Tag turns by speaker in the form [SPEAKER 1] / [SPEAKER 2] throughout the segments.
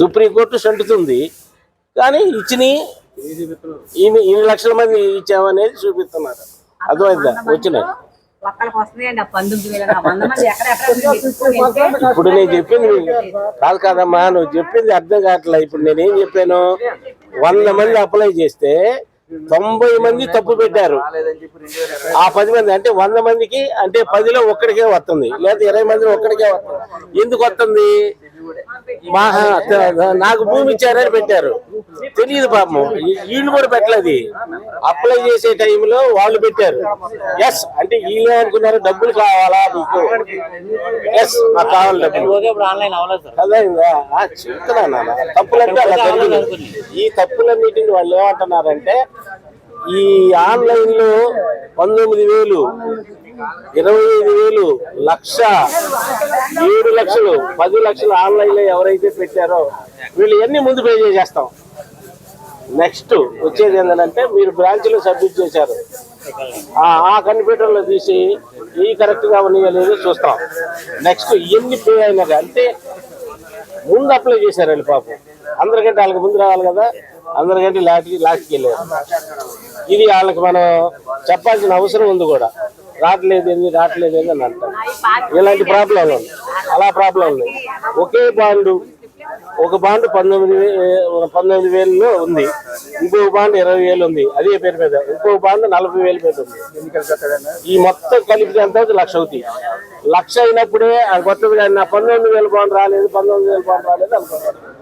[SPEAKER 1] Supreme court సంటుతుంది కానీ ఇచ్చిని ఇన్ని ఇన్ని లక్షల మంది ఇచ్చామనేది చూపిస్తున్నారు. అర్థమైందా? వచ్చినాయి. ఇప్పుడు నేను చెప్పింది కాదు కాదమ్మా నువ్వు చెప్పింది అర్థం కావట్లే. ఇప్పుడు నేనేం చెప్పాను? వంద మంది అప్లై చేస్తే తొంభై మంది తప్పు పెట్టారు. ఆ పది మంది అంటే వంద మందికి అంటే పదిలో ఒక్కడికే వస్తుంది. లేదా ఇరవై మందిలో ఒక్కడికే వస్తుంది. ఎందుకు వస్తుంది? మా నాకు భూమి ఇచ్చారని పెట్టారు. తెలియదు పాపం. వీళ్ళు కూడా పెట్టలేదు. అప్లై చేసే టైంలో వాళ్ళు పెట్టారు. ఎస్ అంటే వీళ్ళే అనుకున్నారు డబ్బులు కావాలా మీకు? ఎస్ నాకు కావాలి డబ్బులు.
[SPEAKER 2] ఇప్పుడు
[SPEAKER 1] చెప్తున్నా తప్పులంటే అలా జరిగింది. ఈ తప్పులన్నిటిని వాళ్ళు ఏమంటున్నారంటే ఈ ఆన్లైన్లో పంతొమ్మిది వేలు ఇరవై ఐదు వేలు లక్ష ఏడు లక్షలు పది లక్షలు ఆన్లైన్లో ఎవరైతే పెట్టారో వీళ్ళు ఎన్ని ముందు పే చేసేస్తాం. నెక్స్ట్ వచ్చేది ఏంటంటే మీరు బ్రాంచ్లో సబ్మిట్ చేశారు. ఆ కంప్యూటర్లో కంప్యూటర్లో తీసి ఈ కరెక్ట్గా ఉన్నాయో లేదో చూస్తాం. నెక్స్ట్ ఎన్ని పే అయినా అంటే ముందు అప్లై చేశారు వాళ్ళు పాపం. అందరికంటే వాళ్ళకి ముందు రావాలి కదా అందరికంటే లాస్ట్కి లాస్ట్కి వెళ్ళారు. ఇది వాళ్ళకి మనం చెప్పాల్సిన అవసరం ఉంది కూడా. రావట్లేదు ఏంది రావట్లేదు ఏంది అని అంటారు. ఇలాంటి ప్రాబ్లం ఉంది. అలా ప్రాబ్లం ఉంది. ఒకే బాండు ఒక బాండ్ పంతొమ్మిది వే- పంతొమ్మిది వేలలో ఉంది. ఇంకో బాండ్ ఇరవై వేలు ఉంది. అదే పేరు మీద. ఇంకో బాండ్ నలభై వేలు మీద ఉంది. ఈ మొత్తం కలిపితే ఎంత అవుతుంది? లక్ష అవుతాయి లక్ష అయినప్పుడే ఆ కొత్తది కానీ నా పంతొమ్మిది వేల బాండ్ రాలేదు పంతొమ్మిది వేల బాండ్ రాలేదు అనుకుంటారు.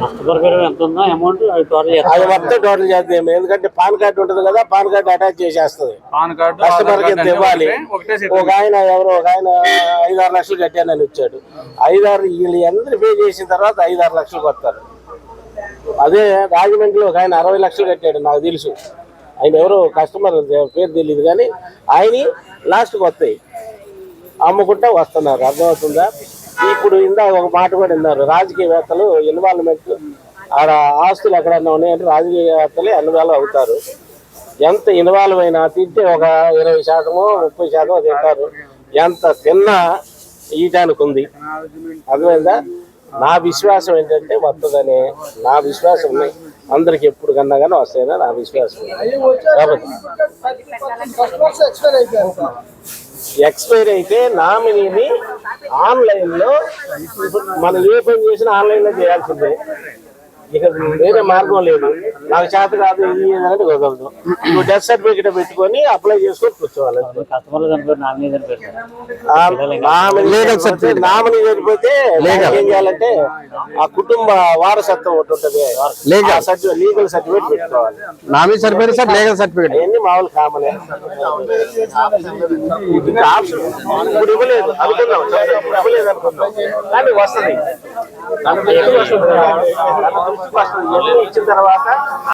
[SPEAKER 2] నష్టపరిహారం ఎంత ఉందో అమౌంట్ అది టోటల్ చేస్తాం
[SPEAKER 1] అది మొత్తం టోటల్ చేద్దాం ఎందుకంటే పాన్ కార్డు ఉంటుంది కదా పాన్ కార్డు అటాచ్ చేసేస్తుంది.
[SPEAKER 3] పాన్ కార్డు
[SPEAKER 1] కస్టమర్కి ఎంత ఇవ్వాలి. ఒక ఆయన ఎవరో ఒక ఆయన ఐదారు లక్షలు కట్టానని వచ్చాడు. ఐదారు వీళ్ళు అందరు పే చేసిన తర్వాత ఐదారు లక్షలు కొడతారు. అదే రాజమండ్రిలో ఒక ఆయన అరవై లక్షలు కట్టాడు నాకు తెలుసు. ఆయన ఎవరో కస్టమర్ పేరు తెలియదు కానీ ఆయన లాస్ట్కి వస్తాయి అమ్ముకుంటా వస్తున్నారు. అర్థమవుతుందా? ఇప్పుడు ఇందాక ఒక మాట కూడా విన్నారు. రాజకీయవేత్తలు ఇన్వాల్వ్మెంట్ ఆడ ఆస్తులు ఎక్కడన్నా ఉన్నాయంటే రాజకీయవేత్తలే ఇన్వాల్వ్ అవుతారు. ఎంత ఇన్వాల్వ్ అయినా తింటే ఒక ఇరవై శాతమో ముప్పై శాతమో తింటారు. ఎంత తిన్నా ఈయటానికి ఉంది. అర్థమైందా? నా విశ్వాసం ఏంటంటే వస్తుందనే నా విశ్వాసం ఉన్నాయి. అందరికి ఎప్పుడు కన్నా కానీ వస్తాయని నా విశ్వాసం కాబట్టి ఎక్స్పైర్ అయితే నామినీని ఆన్లైన్లో మనం ఏ పని చేసినా ఆన్లైన్లో చేయాల్సిందే. ఇక వేరే మార్గం లేదు. నాకు చేత కాదు ఇది అంటే కుదరదు నువ్వు డెత్ సర్టిఫికేట్ పెట్టుకొని అప్లై చేసుకొని కూర్చోవాలి.
[SPEAKER 2] నామినీ
[SPEAKER 1] నామినీ చనిపోతే నామినీ ఏం చేయాలంటే ఆ కుటుంబ వారసత్వం ఒకటి ఉంటుంది. లీగల్ సర్టిఫికేట్ సర్టిఫికేట్ పెట్టుకోవాలి.
[SPEAKER 4] నామీ సరిపోయింది సార్ లీగల్ సర్టిఫికేట్
[SPEAKER 1] అవన్నీ మామూలు కామనే ఇప్పుడు ఇవ్వలేదు అనుకుందాం. ఇప్పుడు ఇవ్వలేదు అనుకుందాం. కానీ వస్తుంది? తన దృష్టికి ఇవన్నీ ఇచ్చిన తర్వాత